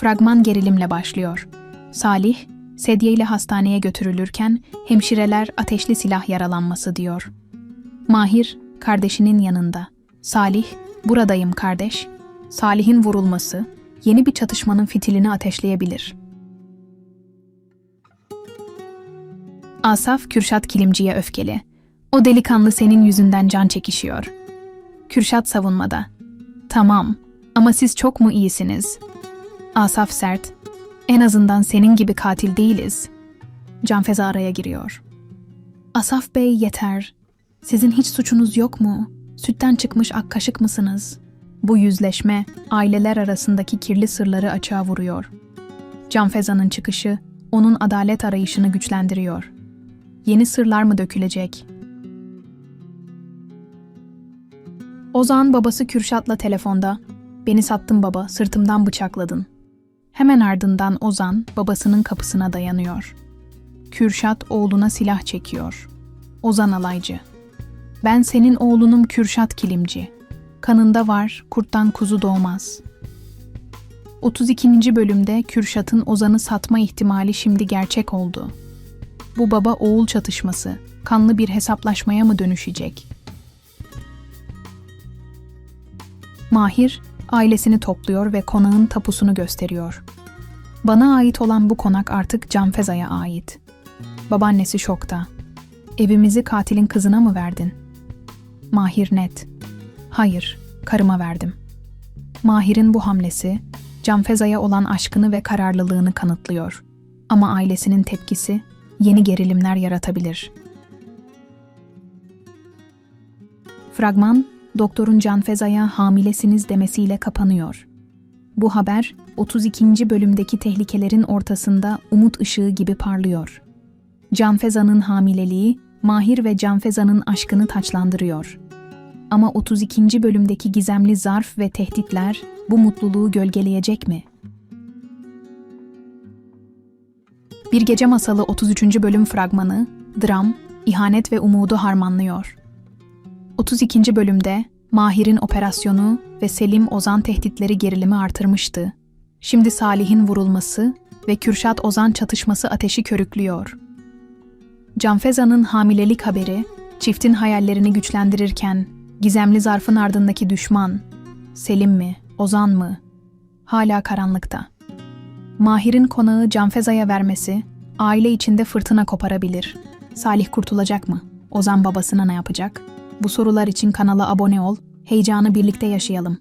Fragman gerilimle başlıyor. Salih, sedye ile hastaneye götürülürken hemşireler ateşli silah yaralanması diyor. Mahir, kardeşinin yanında. Salih, buradayım kardeş. Salih'in vurulması, yeni bir çatışmanın fitilini ateşleyebilir. Asaf, Kürşat Kilimci'ye öfkeli. O delikanlı senin yüzünden can çekişiyor. Kürşat savunmada. Tamam ama siz çok mu iyisiniz? Asaf sert. En azından senin gibi katil değiliz. Canfeza araya giriyor. Asaf Bey yeter. Sizin hiç suçunuz yok mu? Sütten çıkmış ak kaşık mısınız? Bu yüzleşme aileler arasındaki kirli sırları açığa vuruyor. Canfeza'nın çıkışı onun adalet arayışını güçlendiriyor. Yeni sırlar mı dökülecek? Ozan babası Kürşat'la telefonda "Beni sattın baba, sırtımdan bıçakladın." Hemen ardından Ozan babasının kapısına dayanıyor. Kürşat oğluna silah çekiyor. Ozan alaycı. Ben senin oğlunum Kürşat Kilimci. Kanında var, kurttan kuzu doğmaz. 32. bölümde Kürşat'ın Ozan'ı satma ihtimali şimdi gerçek oldu. Bu baba oğul çatışması kanlı bir hesaplaşmaya mı dönüşecek? Mahir ailesini topluyor ve konağın tapusunu gösteriyor. Bana ait olan bu konak artık Canfeza'ya ait. Babaannesi şokta. Evimizi katilin kızına mı verdin? Mahir net. Hayır, karıma verdim. Mahir'in bu hamlesi Canfeza'ya olan aşkını ve kararlılığını kanıtlıyor. Ama ailesinin tepkisi yeni gerilimler yaratabilir. Fragman, doktorun Canfeza'ya hamilesiniz demesiyle kapanıyor. Bu haber 32. bölümdeki tehlikelerin ortasında umut ışığı gibi parlıyor. Canfeza'nın hamileliği Mahir ve Canfeza'nın aşkını taçlandırıyor. Ama 32. bölümdeki gizemli zarf ve tehditler bu mutluluğu gölgeleyecek mi? Bir Gece Masalı 33. bölüm fragmanı, dram, ihanet ve umudu harmanlıyor. 32. bölümde Mahir'in operasyonu ve Selim Ozan tehditleri gerilimi artırmıştı. Şimdi Salih'in vurulması ve Kürşat Ozan çatışması ateşi körüklüyor. Canfeza'nın hamilelik haberi çiftin hayallerini güçlendirirken gizemli zarfın ardındaki düşman Selim mi, Ozan mı? Hala karanlıkta. Mahir'in konağı Canfeza'ya vermesi aile içinde fırtına koparabilir. Salih kurtulacak mı? Ozan babasına ne yapacak? Bu sorular için kanala abone ol, heyecanı birlikte yaşayalım.